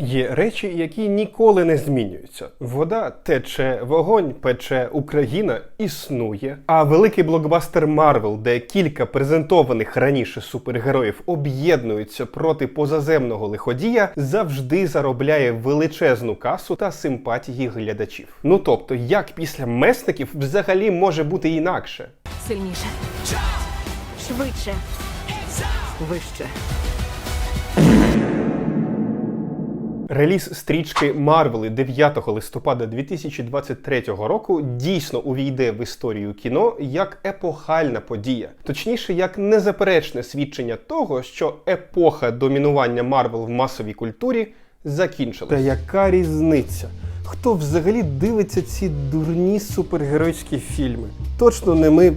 Є речі, які ніколи не змінюються. Вода тече, вогонь пече, Україна існує. А великий блокбастер Марвел, де кілька презентованих раніше супергероїв об'єднуються проти позаземного лиходія, завжди заробляє величезну касу та симпатії глядачів. Ну тобто, як після месників взагалі може бути інакше? Сильніше. Швидше. Вище. Реліз стрічки Марвели 9 листопада 2023 року дійсно увійде в історію кіно як епохальна подія, точніше, як незаперечне свідчення того, що епоха домінування Марвел в масовій культурі закінчилась. Та яка різниця? Хто взагалі дивиться ці дурні супергеройські фільми? Точно не ми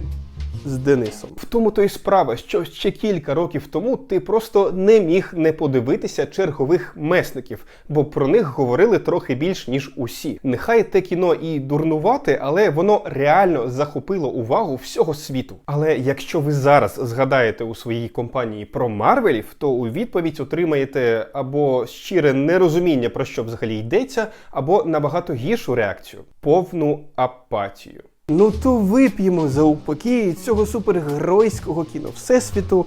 з Денисом. В тому то й справа, що ще кілька років тому ти просто не міг не подивитися чергових месників, бо про них говорили трохи більш ніж усі. Нехай те кіно і дурнувате, але воно реально захопило увагу всього світу. Але якщо ви зараз згадаєте у своїй компанії про Марвелів, то у відповідь отримаєте або щире нерозуміння про що взагалі йдеться, або набагато гіршу реакцію повну апатію. Ну то вип'ємо за упокій цього супергеройського кіно Всесвіту.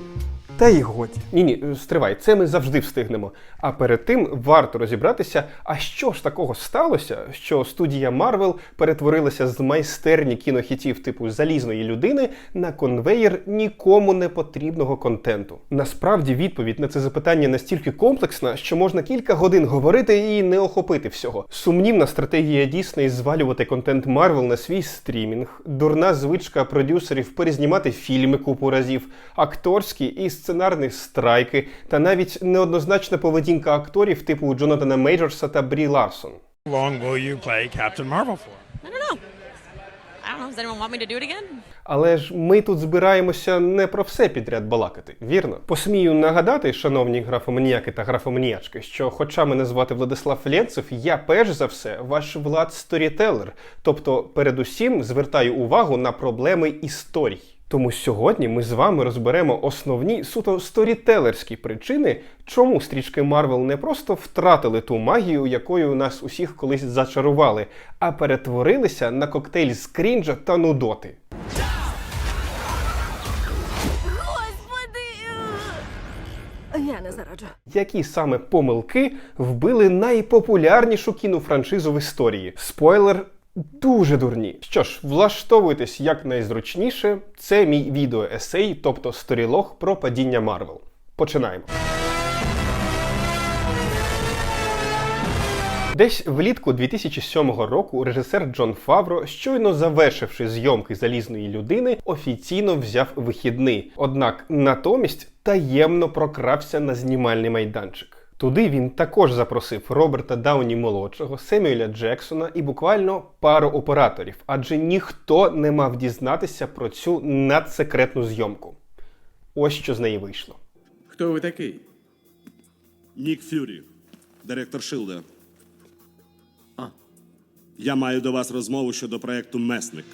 Та й годі. Ні, ні, стривай, це ми завжди встигнемо. А перед тим варто розібратися, а що ж такого сталося, що студія Марвел перетворилася з майстерні кінохітів типу залізної людини на конвеєр нікому не потрібного контенту. Насправді відповідь на це запитання настільки комплексна, що можна кілька годин говорити і не охопити всього. Сумнівна стратегія Дісней звалювати контент Марвел на свій стрімінг, дурна звичка продюсерів перезнімати фільми купу разів, акторські і сценарні страйки, та навіть неоднозначна поведінка акторів типу Джонатана Мейджорса та Брі Ларсон. Long will you play Captain Marvel for? I don't know. I don't know. Does anyone want me to do it again? Але ж ми тут збираємося не про все підряд балакати, вірно? Посмію нагадати, шановні графоманіяки та графоманіячки, що, хоча мене звати Владислав Ленцев, я перш за все ваш влад сторітелер, тобто, передусім звертаю увагу на проблеми історій. Тому сьогодні ми з вами розберемо основні суто сторітелерські причини, чому стрічки Марвел не просто втратили ту магію, якою нас усіх колись зачарували, а перетворилися на коктейль з крінжа та нудоти. Я не зараджу. Які саме помилки вбили найпопулярнішу кінофраншизу в історії? Спойлер. Дуже дурні. Що ж, влаштовуйтесь якнайзручніше. Це мій відеоесей, тобто сторілог про падіння Марвел. Починаємо. Десь влітку 2007 року режисер Джон Фавро, щойно завершивши зйомки залізної людини, офіційно взяв вихідний. Однак натомість таємно прокрався на знімальний майданчик. Туди він також запросив Роберта Дауні молодшого, Семюеля Джексона і буквально пару операторів, адже ніхто не мав дізнатися про цю надсекретну зйомку. Ось що з неї вийшло. Хто ви такий? Нік Фюрі, директор Шилда. Я маю до вас розмову щодо проекту Месник.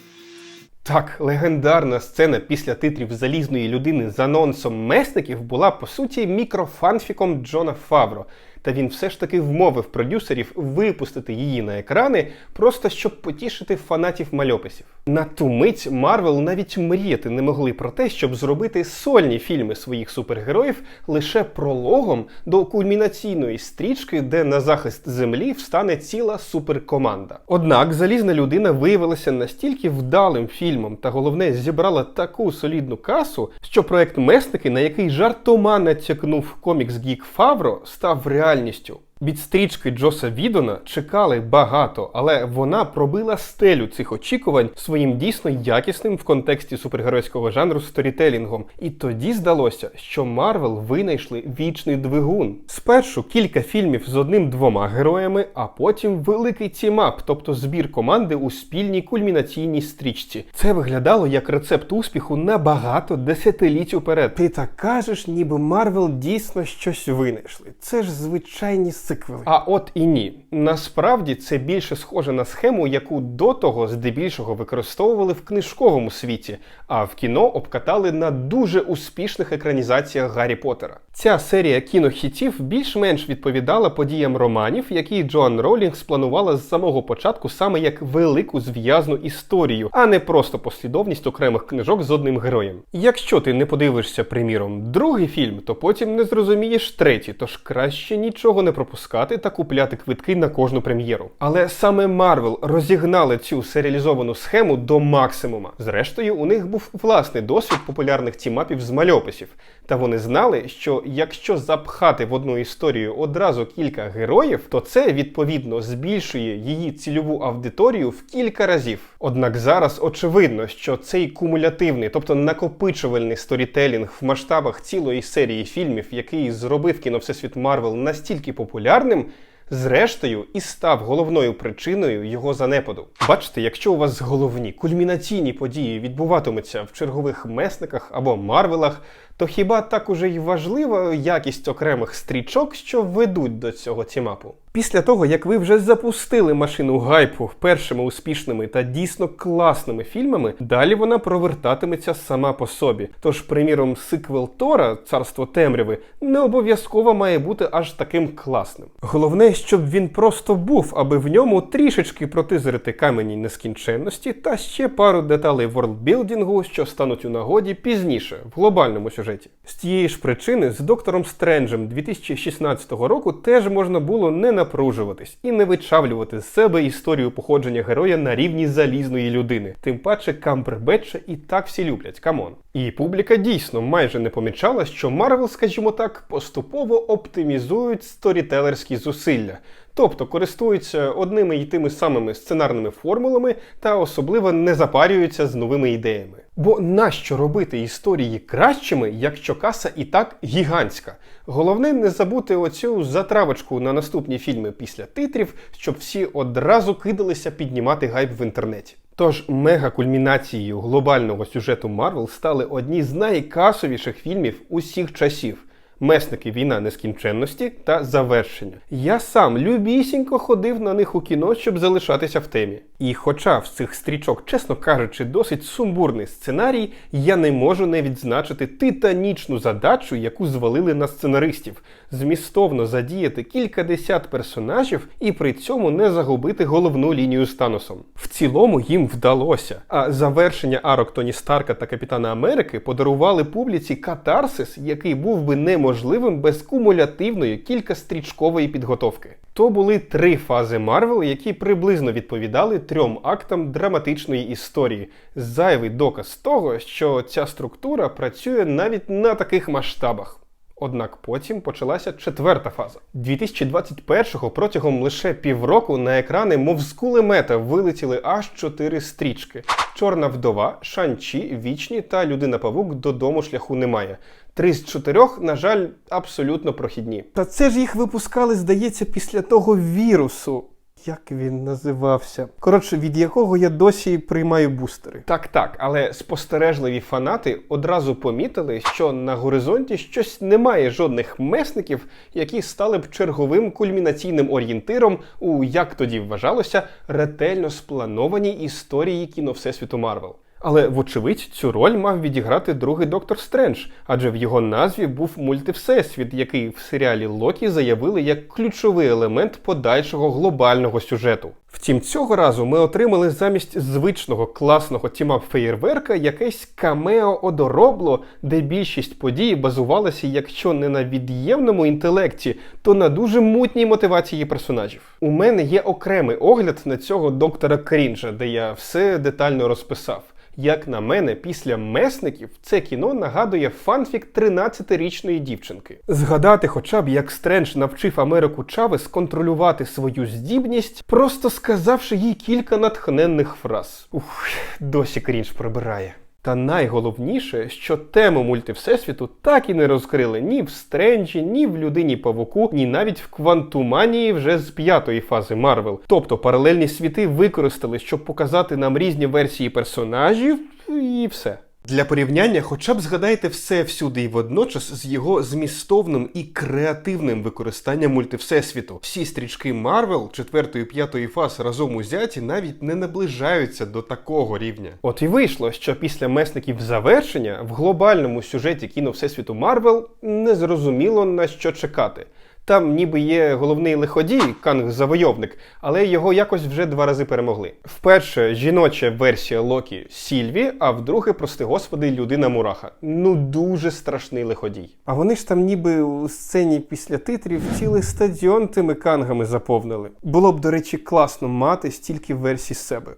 Так, легендарна сцена після титрів залізної людини з анонсом месників була по суті мікрофанфіком Джона Фавро. Та він все ж таки вмовив продюсерів випустити її на екрани, просто щоб потішити фанатів мальописів. На ту мить Марвел навіть мріяти не могли про те, щоб зробити сольні фільми своїх супергероїв лише прологом до кульмінаційної стрічки, де на захист землі встане ціла суперкоманда. Однак залізна людина виявилася настільки вдалим фільмом, та головне зібрала таку солідну касу, що проект Месники, на який жартома натякнув комікс Гік Фавро, став реальністю. Від стрічки Джоса Відона чекали багато, але вона пробила стелю цих очікувань своїм дійсно якісним в контексті супергеройського жанру сторітелінгом. І тоді здалося, що Марвел винайшли вічний двигун. Спершу кілька фільмів з одним-двома героями, а потім великий тімап, тобто збір команди у спільній кульмінаційній стрічці. Це виглядало як рецепт успіху на багато десятиліть уперед. Ти так кажеш, ніби Марвел дійсно щось винайшли. Це ж звичайні сиквели. А от і ні. Насправді це більше схоже на схему, яку до того здебільшого використовували в книжковому світі, а в кіно обкатали на дуже успішних екранізаціях Гаррі Поттера. Ця серія кінохітів більш-менш відповідала подіям романів, які Джоан Ролінг спланувала з самого початку саме як велику зв'язну історію, а не просто послідовність окремих книжок з одним героєм. Якщо ти не подивишся, приміром, другий фільм, то потім не зрозумієш третій, тож краще нічого не пропускати та купляти квитки на кожну прем'єру. Але саме Марвел розігнали цю серіалізовану схему до максимума. Зрештою, у них був власний досвід популярних тімапів з мальописів, та вони знали, що якщо запхати в одну історію одразу кілька героїв, то це відповідно збільшує її цільову аудиторію в кілька разів. Однак зараз очевидно, що цей кумулятивний, тобто накопичувальний сторітелінг в масштабах цілої серії фільмів, який зробив кіно Всесвіт Марвел настільки популярним. Зрештою, і став головною причиною його занепаду. Бачите, якщо у вас головні кульмінаційні події відбуватимуться в чергових месниках або марвелах, то хіба так уже й важлива якість окремих стрічок, що ведуть до цього тімапу? Після того, як ви вже запустили машину гайпу першими успішними та дійсно класними фільмами, далі вона провертатиметься сама по собі. Тож, приміром, сиквел Тора Царство темряви не обов'язково має бути аж таким класним. Головне, щоб він просто був, аби в ньому трішечки протизерити камені нескінченності та ще пару деталей ворлдбілдінгу, що стануть у нагоді пізніше в глобальному сюжеті. З тієї ж причини з доктором Стренджем 2016 року теж можна було не напружуватись і не вичавлювати з себе історію походження героя на рівні залізної людини. Тим паче Камбербетча і так всі люблять, камон. І публіка дійсно майже не помічала, що Марвел, скажімо так, поступово оптимізують сторітелерські зусилля. Тобто користуються одними й тими самими сценарними формулами та особливо не запарюються з новими ідеями. Бо нащо робити історії кращими, якщо каса і так гігантська? Головне не забути оцю затравочку на наступні фільми після титрів, щоб всі одразу кидалися піднімати гайп в інтернеті. Тож мега-кульмінацією глобального сюжету Марвел стали одні з найкасовіших фільмів усіх часів. Месники війна нескінченності та завершення. Я сам любісінько ходив на них у кіно, щоб залишатися в темі. І хоча в цих стрічок, чесно кажучи, досить сумбурний сценарій, я не можу не відзначити титанічну задачу, яку звалили на сценаристів, змістовно задіяти кількадесят персонажів і при цьому не загубити головну лінію з Таносом. В цілому їм вдалося. А завершення арок Тоні Старка та Капітана Америки подарували публіці катарсис, який був би неможливим без кумулятивної кількастрічкової підготовки. То були три фази Марвел, які приблизно відповідали трьом актам драматичної історії. Зайвий доказ того, що ця структура працює навіть на таких масштабах. Однак потім почалася четверта фаза. 2021-го протягом лише півроку на екрани, мов з кулемета, вилетіли аж чотири стрічки: Чорна вдова, Шанчі, Вічні та Людина Павук додому шляху немає. Три з чотирьох, на жаль, абсолютно прохідні. Та це ж їх випускали, здається, після того вірусу. Як він називався? Коротше, від якого я досі приймаю бустери. Так, так, але спостережливі фанати одразу помітили, що на горизонті щось немає жодних месників, які стали б черговим кульмінаційним орієнтиром у, як тоді вважалося, ретельно спланованій історії кіно Всесвіту Марвел. Але, вочевидь, цю роль мав відіграти другий доктор Стрендж, адже в його назві був мультивсесвіт, який в серіалі Локі заявили як ключовий елемент подальшого глобального сюжету. Втім, цього разу ми отримали замість звичного класного тімап феєрверка якесь камео одоробло, де більшість подій базувалася, якщо не на від'ємному інтелекті, то на дуже мутній мотивації персонажів. У мене є окремий огляд на цього доктора Крінжа, де я все детально розписав. Як на мене, після месників це кіно нагадує фанфік 13-річної дівчинки. Згадати, хоча б як Стрендж навчив Америку Чавес контролювати свою здібність, просто сказавши їй кілька натхненних фраз. Ух, досі крінж прибирає. Та найголовніше, що тему мультивсесвіту так і не розкрили ні в Стренджі, ні в людині Павуку, ні навіть в Квантуманії вже з п'ятої фази Марвел. Тобто паралельні світи використали, щоб показати нам різні версії персонажів, і все. Для порівняння, хоча б згадайте все всюди і водночас з його змістовним і креативним використанням мультивсесвіту. Всі стрічки Марвел четвертої п'ятої фаз разом узяті навіть не наближаються до такого рівня. От і вийшло, що після месників завершення в глобальному сюжеті кіно Всесвіту Марвел не зрозуміло на що чекати. Там ніби є головний лиходій, Канг Завойовник, але його якось вже два рази перемогли. Вперше жіноча версія Локі Сільві, а вдруге, прости господи, людина Мураха. Ну дуже страшний лиходій. А вони ж там ніби у сцені після титрів цілий стадіон тими кангами заповнили. Було б, до речі, класно мати стільки версій себе.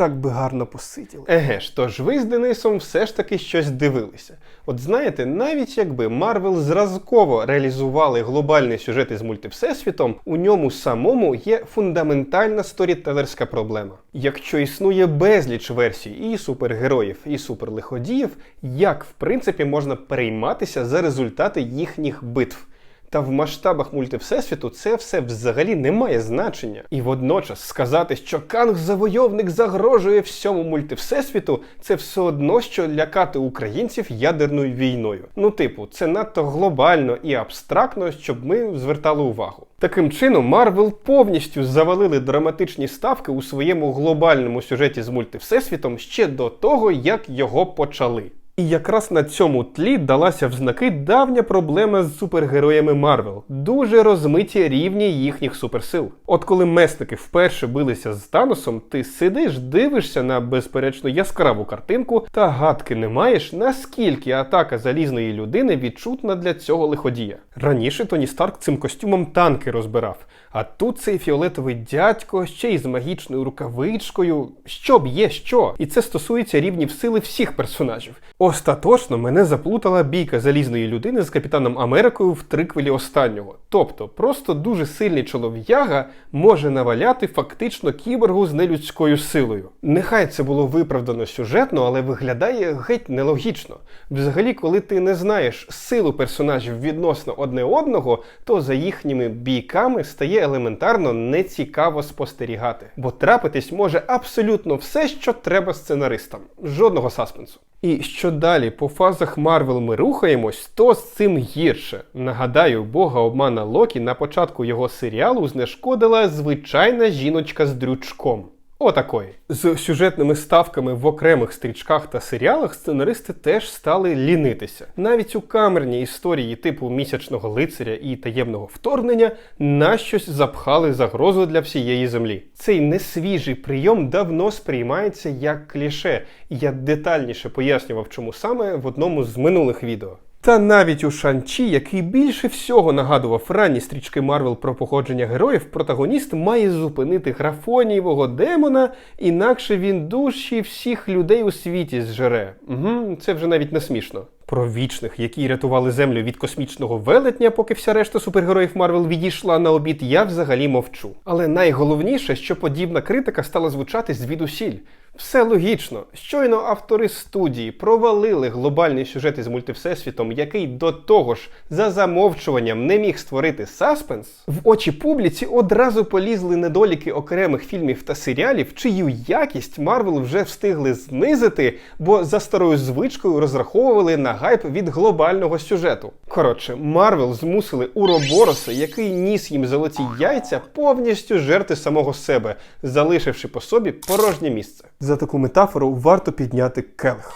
Так би гарно посиділи. Еге ж, тож ви з Денисом все ж таки щось дивилися. От знаєте, навіть якби Марвел зразково реалізували глобальний сюжет із мультивсесвітом, у ньому самому є фундаментальна сторітелерська проблема. Якщо існує безліч версій і супергероїв, і суперлиходіїв, як в принципі можна перейматися за результати їхніх битв? Та в масштабах мультивсесвіту це все взагалі не має значення. І водночас сказати, що Канг Завойовник загрожує всьому мультивсесвіту, це все одно, що лякати українців ядерною війною. Ну, типу, це надто глобально і абстрактно, щоб ми звертали увагу. Таким чином, Марвел повністю завалили драматичні ставки у своєму глобальному сюжеті з мультивсесвітом ще до того, як його почали. І якраз на цьому тлі далася в знаки давня проблема з супергероями Марвел. Дуже розмиті рівні їхніх суперсил. От коли месники вперше билися з Таносом, ти сидиш, дивишся на безперечно яскраву картинку та гадки не маєш, наскільки атака залізної людини відчутна для цього лиходія. Раніше Тоні Старк цим костюмом танки розбирав. А тут цей фіолетовий дядько ще й з магічною рукавичкою. Що б є що? І це стосується рівнів сили всіх персонажів. Остаточно мене заплутала бійка залізної людини з капітаном Америкою в триквелі останнього. Тобто, просто дуже сильний чолов'яга може наваляти фактично кіборгу з нелюдською силою. Нехай це було виправдано сюжетно, але виглядає геть нелогічно. Взагалі, коли ти не знаєш силу персонажів відносно одне одного, то за їхніми бійками стає елементарно нецікаво спостерігати. Бо трапитись може абсолютно все, що треба сценаристам. Жодного саспенсу. І далі по фазах Марвел ми рухаємось, то з цим гірше. Нагадаю, бога обмана Локі на початку його серіалу знешкодила звичайна жіночка з дрючком. Отакої. З сюжетними ставками в окремих стрічках та серіалах сценаристи теж стали лінитися. Навіть у камерній історії типу місячного лицаря і таємного вторгнення на щось запхали загрозу для всієї землі. Цей несвіжий прийом давно сприймається як кліше, і я детальніше пояснював, чому саме в одному з минулих відео. Та навіть у Шанчі, який більше всього нагадував ранні стрічки Марвел про походження героїв, протагоніст має зупинити графонієвого демона, інакше він душі всіх людей у світі зжере. Угу, це вже навіть не смішно. Про вічних, які рятували землю від космічного велетня, поки вся решта супергероїв Марвел відійшла на обід, я взагалі мовчу. Але найголовніше, що подібна критика стала звучати звідусіль. Все логічно. Щойно автори студії провалили глобальний сюжет із мультивсесвітом, який до того ж за замовчуванням не міг створити саспенс. В очі публіці одразу полізли недоліки окремих фільмів та серіалів, чию якість Марвел вже встигли знизити, бо за старою звичкою розраховували на гайп від глобального сюжету. Коротше, Марвел змусили Уробороса, який ніс їм золоті яйця, повністю жерти самого себе, залишивши по собі порожнє місце. За таку метафору варто підняти келих.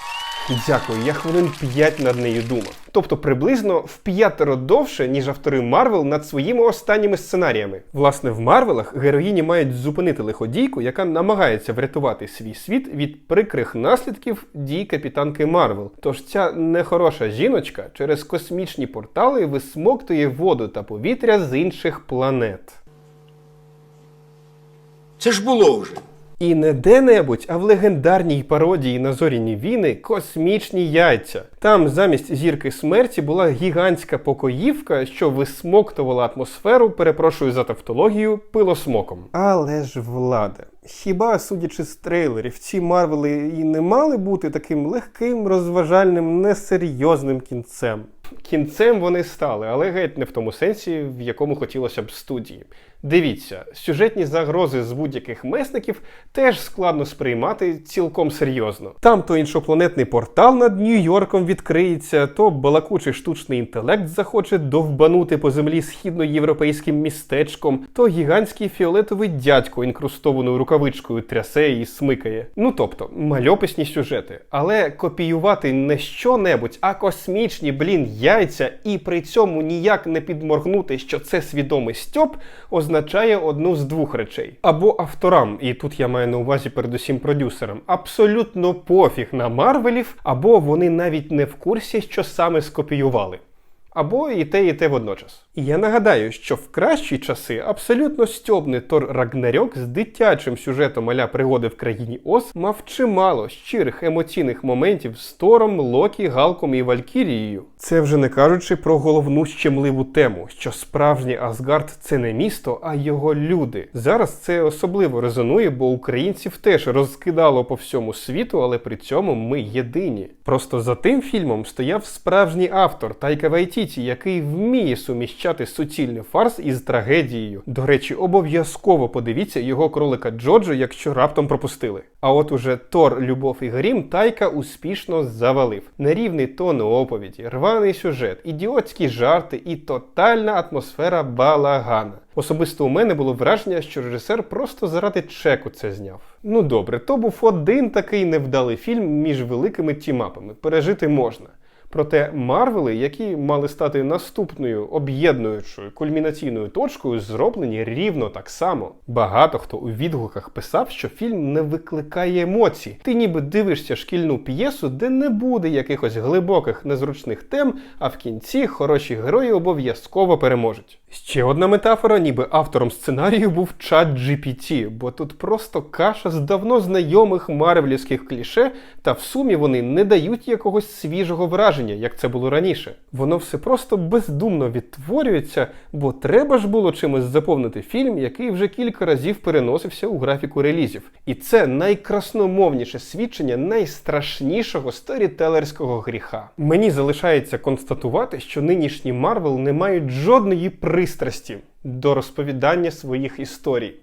Дякую, я хвилин 5 над нею думав. Тобто приблизно в п'ятеро довше, ніж автори Марвел над своїми останніми сценаріями. Власне, в Марвелах героїні мають зупинити лиходійку, яка намагається врятувати свій світ від прикрих наслідків дій капітанки Марвел. Тож ця нехороша жіночка через космічні портали висмоктує воду та повітря з інших планет. Це ж було вже. І не де-небудь, а в легендарній пародії на зоряні війни космічні яйця. Там замість зірки смерті була гігантська покоївка, що висмоктувала атмосферу, перепрошую за тавтологію, пилосмоком. Але ж влада. Хіба, судячи з трейлерів, ці Марвели і не мали бути таким легким, розважальним, несерйозним кінцем? Кінцем вони стали, але геть не в тому сенсі, в якому хотілося б студії. Дивіться, сюжетні загрози з будь-яких месників теж складно сприймати цілком серйозно. Там то іншопланетний портал над Нью-Йорком відкриється, то балакучий штучний інтелект захоче довбанути по землі східноєвропейським містечком, то гігантський фіолетовий дядько інкрустованою рукавичкою трясе і смикає. Ну тобто, мальописні сюжети. Але копіювати не що-небудь, а космічні, блін, яйця, і при цьому ніяк не підморгнути, що це свідомий стьоп, означає одну з двох речей. Або авторам, і тут я маю на увазі передусім продюсерам, абсолютно пофіг на Марвелів, або вони навіть не в курсі, що саме скопіювали. Або і те, і те водночас. І я нагадаю, що в кращі часи абсолютно стьобний Тор Рагнарьок з дитячим сюжетом аля пригоди в країні Оз мав чимало щирих емоційних моментів з Тором, Локі, Галком і Валькірією. Це вже не кажучи про головну щемливу тему, що справжній Асгард це не місто, а його люди. Зараз це особливо резонує, бо українців теж розкидало по всьому світу, але при цьому ми єдині. Просто за тим фільмом стояв справжній автор Тайка Вайтіті, який вміє суміщати суцільний фарс із трагедією. До речі, обов'язково подивіться його кролика Джоджо, якщо раптом пропустили. А от уже Тор, Любов і Грім Тайка успішно завалив. Нерівний тон оповіді, рваний сюжет, ідіотські жарти і тотальна атмосфера балагана. Особисто у мене було враження, що режисер просто заради чеку це зняв. Ну добре, то був один такий невдалий фільм між великими тімапами. Пережити можна. Проте Марвели, які мали стати наступною об'єднуючою кульмінаційною точкою, зроблені рівно так само. Багато хто у відгуках писав, що фільм не викликає емоцій. Ти ніби дивишся шкільну п'єсу, де не буде якихось глибоких незручних тем, а в кінці хороші герої обов'язково переможуть. Ще одна метафора, ніби автором сценарію був чат GPT, бо тут просто каша з давно знайомих марвелівських кліше, та в сумі вони не дають якогось свіжого враження, як це було раніше. Воно все просто бездумно відтворюється, бо треба ж було чимось заповнити фільм, який вже кілька разів переносився у графіку релізів. І це найкрасномовніше свідчення найстрашнішого сторітелерського гріха. Мені залишається констатувати, що нинішні Марвел не мають жодної пристрасті до розповідання своїх історій.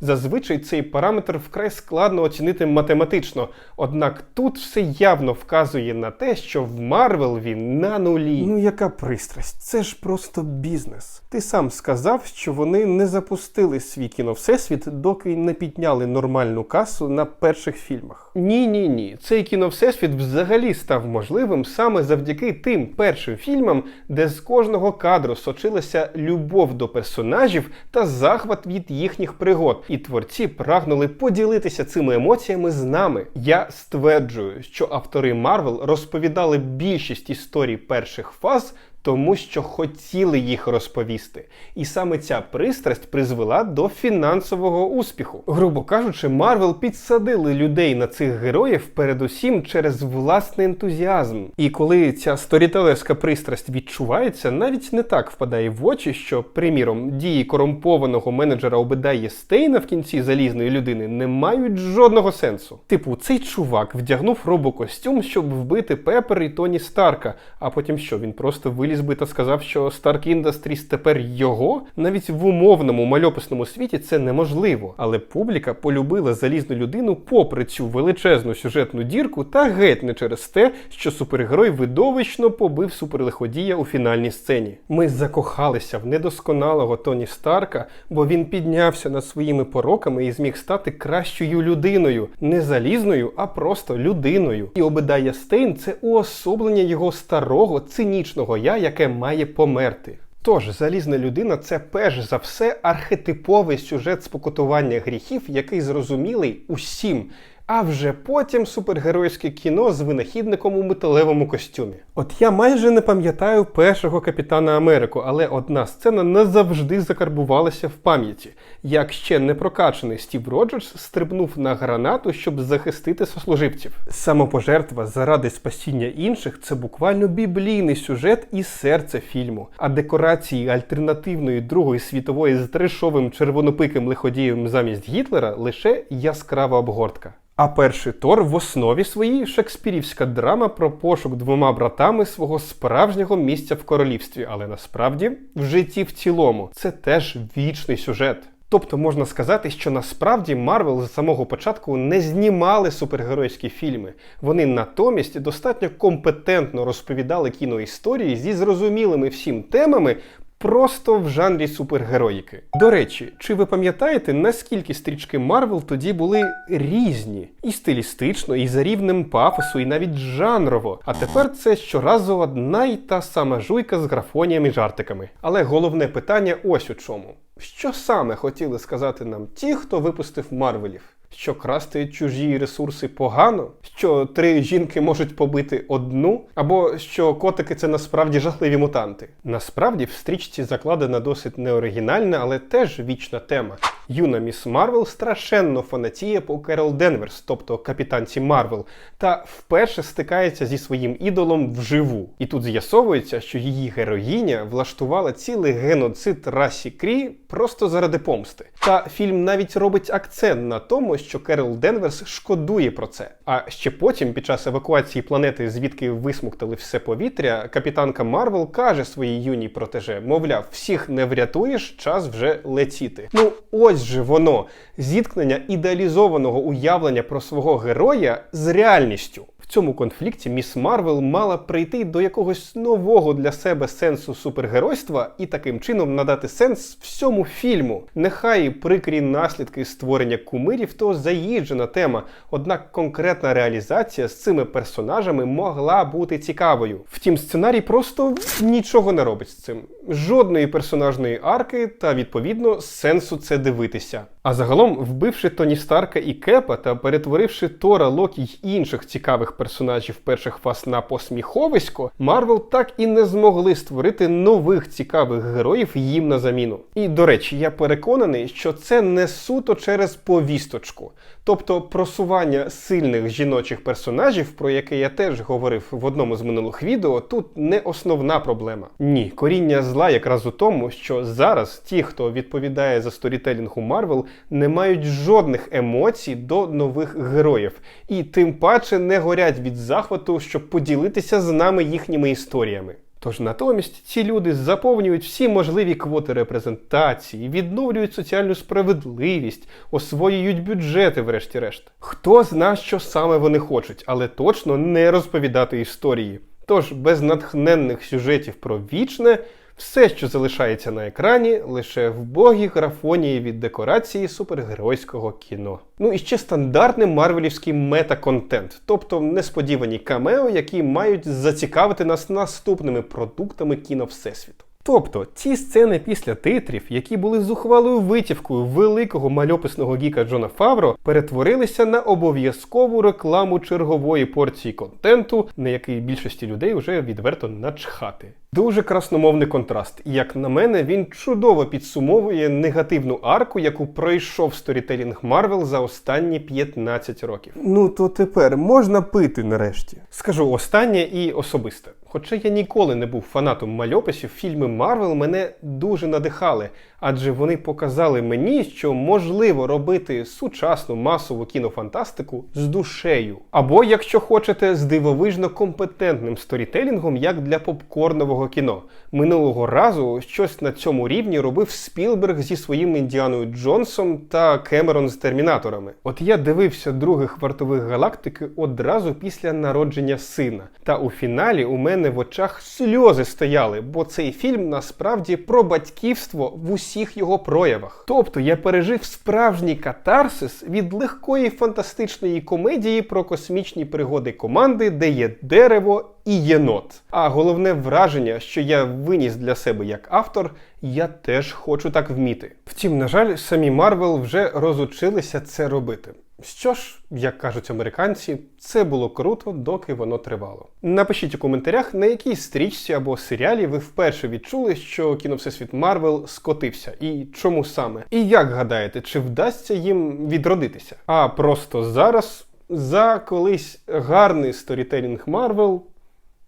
Зазвичай цей параметр вкрай складно оцінити математично, однак тут все явно вказує на те, що в Марвел він на нулі. Ну яка пристрасть? Це ж просто бізнес. Ти сам сказав, що вони не запустили свій кіно Всесвіт, доки не підняли нормальну касу на перших фільмах. Ні, ні, ні. Цей кіно Всесвіт взагалі став можливим саме завдяки тим першим фільмам, де з кожного кадру сочилася любов до персонажів та захват від їхніх пригод. І творці прагнули поділитися цими емоціями з нами. Я стверджую, що автори Марвел розповідали більшість історій перших фаз. Тому що хотіли їх розповісти, і саме ця пристрасть призвела до фінансового успіху. Грубо кажучи, Марвел підсадили людей на цих героїв передусім через власний ентузіазм. І коли ця сторітелерська пристрасть відчувається, навіть не так впадає в очі, що, приміром, дії корумпованого менеджера Обедає Стейна в кінці залізної людини не мають жодного сенсу. Типу, цей чувак вдягнув робокостюм, щоб вбити Пепер і Тоні Старка, а потім що він просто виліз би та сказав, що Stark Industries тепер його? Навіть в умовному мальописному світі це неможливо. Але публіка полюбила залізну людину попри цю величезну сюжетну дірку та геть не через те, що супергерой видовищно побив суперлиходія у фінальній сцені. Ми закохалися в недосконалого Тоні Старка, бо він піднявся над своїми пороками і зміг стати кращою людиною, не залізною, а просто людиною. І Обедая Стейн це уособлення його старого цинічного я, яке має померти. Тож, залізна людина це перш за все архетиповий сюжет спокутування гріхів, який зрозумілий усім. А вже потім супергеройське кіно з винахідником у металевому костюмі. От я майже не пам'ятаю першого капітана Америку, але одна сцена назавжди закарбувалася в пам'яті. Як ще не прокачаний Стів Роджерс стрибнув на гранату, щоб захистити сослуживців. Самопожертва заради спасіння інших це буквально біблійний сюжет і серце фільму. А декорації альтернативної Другої світової з трешовим червонопиким лиходієм замість Гітлера лише яскрава обгортка. А перший Тор в основі своїй шекспірівська драма про пошук двома братами свого справжнього місця в королівстві, але насправді в житті в цілому це теж вічний сюжет. Тобто можна сказати, що насправді Марвел з самого початку не знімали супергеройські фільми. Вони натомість достатньо компетентно розповідали кіноісторії зі зрозумілими всім темами. Просто в жанрі супергероїки. До речі, чи ви пам'ятаєте, наскільки стрічки Марвел тоді були різні і стилістично, і за рівнем пафосу, і навіть жанрово. А тепер це щоразу одна й та сама жуйка з графоніями і жартиками. Але головне питання ось у чому: що саме хотіли сказати нам ті, хто випустив Марвелів? Що красти чужі ресурси погано, що три жінки можуть побити одну, або що котики це насправді жахливі мутанти. Насправді в стрічці закладена досить неоригінальна, але теж вічна тема. Юна міс Марвел страшенно фанатіє по Керол Денверс, тобто капітанці Марвел, та вперше стикається зі своїм ідолом вживу. І тут з'ясовується, що її героїня влаштувала цілий геноцид расі Крі просто заради помсти. Та фільм навіть робить акцент на тому, що Керол Денверс шкодує про це. А ще потім, під час евакуації планети, звідки висмоктали все повітря, капітанка Марвел каже своїй юній протеже: мовляв, всіх не врятуєш, час вже летіти. Ну ось же воно зіткнення ідеалізованого уявлення про свого героя з реальністю. Цьому конфлікті міс Марвел мала прийти до якогось нового для себе сенсу супергеройства і таким чином надати сенс всьому фільму. Нехай прикрі наслідки створення кумирів то заїжджена тема, однак конкретна реалізація з цими персонажами могла бути цікавою. Втім, сценарій просто нічого не робить з цим. Жодної персонажної арки та відповідно сенсу це дивитися. А загалом, вбивши Тоні Старка і Кепа та перетворивши Тора, Локі й інших цікавих персонажів перших фаз на посміховисько, Марвел так і не змогли створити нових цікавих героїв їм на заміну. І до речі, я переконаний, що це не суто через повісточку, тобто просування сильних жіночих персонажів, про яке я теж говорив в одному з минулих відео, тут не основна проблема. Ні, коріння зла якраз у тому, що зараз ті, хто відповідає за сторітелінг у Марвел, не мають жодних емоцій до нових героїв, і тим паче не горять від захвату, щоб поділитися з нами їхніми історіями. Тож натомість ці люди заповнюють всі можливі квоти репрезентації, відновлюють соціальну справедливість, освоюють бюджети, врешті-решт. Хто зна, що саме вони хочуть, але точно не розповідати історії. Тож без натхненних сюжетів про вічне. Все, що залишається на екрані, лише вбогі графонії від декорації супергеройського кіно. Ну і ще стандартний марвелівський мета-контент, тобто несподівані камео, які мають зацікавити нас наступними продуктами кіно Всесвіту. Тобто ті сцени після титрів, які були зухвалою витівкою великого мальописного гіка Джона Фавро, перетворилися на обов'язкову рекламу чергової порції контенту, на який більшості людей вже відверто начхати. Дуже красномовний контраст, і як на мене, він чудово підсумовує негативну арку, яку пройшов сторітелінг Марвел за останні 15 років. Ну то тепер можна пити нарешті. Скажу останнє і особисте. Хоча я ніколи не був фанатом мальописів, фільми Марвел мене дуже надихали, адже вони показали мені, що можливо робити сучасну масову кінофантастику з душею. Або, якщо хочете, з дивовижно компетентним сторітелінгом, як для попкорнового кіно. Минулого разу щось на цьому рівні робив Спілберг зі своїм Індіаною Джонсом та Кемерон з термінаторами. От я дивився других вартових галактики одразу після народження сина. Та у фіналі у мене в очах сльози стояли, бо цей фільм насправді про батьківство в усіх його проявах. Тобто я пережив справжній катарсис від легкої фантастичної комедії про космічні пригоди команди, де є дерево і єнот. А головне враження, що я виніс для себе як автор, я теж хочу так вміти. Втім, на жаль, самі Марвел вже розучилися це робити. Що ж, як кажуть американці, це було круто, доки воно тривало. Напишіть у коментарях, на якій стрічці або серіалі ви вперше відчули, що кіно Всесвіт Марвел скотився, і чому саме. І як гадаєте, чи вдасться їм відродитися? А просто зараз за колись гарний сторітелінг Марвел,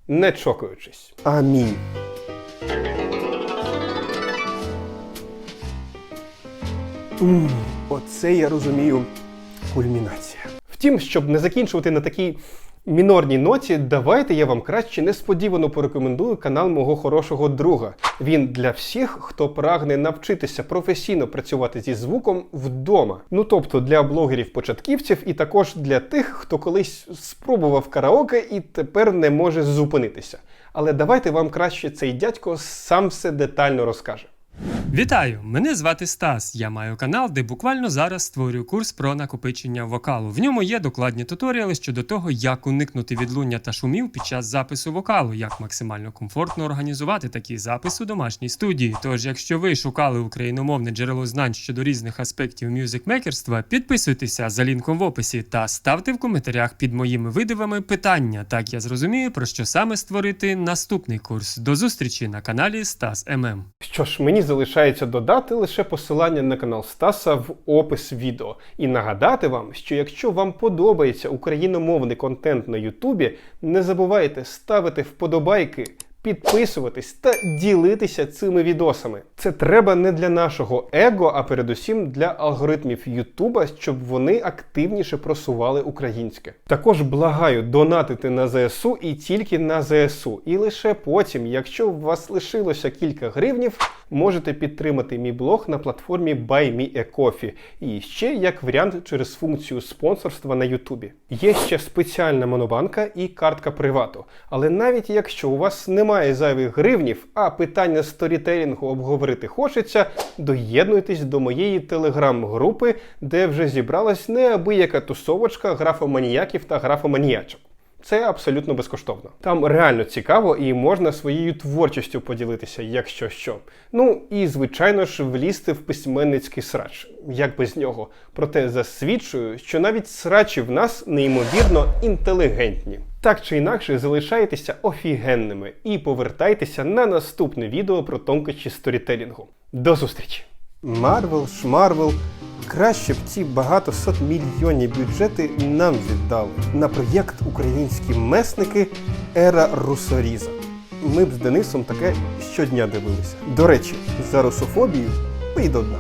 не чокаючись. Амінь. Оце я розумію кульмінація. Втім, щоб не закінчувати на такій мінорній ноті, давайте я вам краще несподівано порекомендую канал мого хорошого друга. Він для всіх, хто прагне навчитися професійно працювати зі звуком вдома. Ну тобто для блогерів-початківців і також для тих, хто колись спробував караоке і тепер не може зупинитися. Але давайте вам краще цей дядько сам все детально розкаже. Вітаю! Мене звати Стас. Я маю канал, де буквально зараз створюю курс про накопичення вокалу. В ньому є докладні туторіали щодо того, як уникнути відлуння та шумів під час запису вокалу, як максимально комфортно організувати такий запис у домашній студії. Тож, якщо ви шукали україномовне джерело знань щодо різних аспектів мюзикмекерства, підписуйтеся за лінком в описі та ставте в коментарях під моїми видивами питання. Так я зрозумію, про що саме створити наступний курс. До зустрічі на каналі Стас ММ. Що ж, мені залишається додати лише посилання на канал Стаса в опис відео і нагадати вам, що якщо вам подобається україномовний контент на Ютубі, не забувайте ставити вподобайки. Підписуватись та ділитися цими відосами. Це треба не для нашого его, а передусім для алгоритмів Ютуба, щоб вони активніше просували українське. Також благаю донатити на ЗСУ і тільки на ЗСУ. І лише потім, якщо у вас лишилося кілька гривнів, можете підтримати мій блог на платформі BuyMeACoffee. І ще як варіант через функцію спонсорства на Ютубі. Є ще спеціальна монобанка і картка привату. Але навіть якщо у вас немає зайвих гривнів, а питання сторітелінгу обговорити хочеться, доєднуйтесь до моєї телеграм-групи, де вже зібралась неабияка тусовочка графоманіяків та графоманіячок. Це абсолютно безкоштовно. Там реально цікаво і можна своєю творчістю поділитися, якщо що. Ну і звичайно ж влізти в письменницький срач, як без нього. Проте засвідчую, що навіть срачі в нас неймовірно інтелігентні. Так чи інакше, залишайтеся офігенними і повертайтеся на наступне відео про тонкощі сторітелінгу. До зустрічі! Марвел, шмарвел. Краще б ці багато сот мільйонні бюджети нам віддали на проєкт Українські месники Ера Русоріза. Ми б з Денисом таке щодня дивилися. До речі, за русофобію і до дна.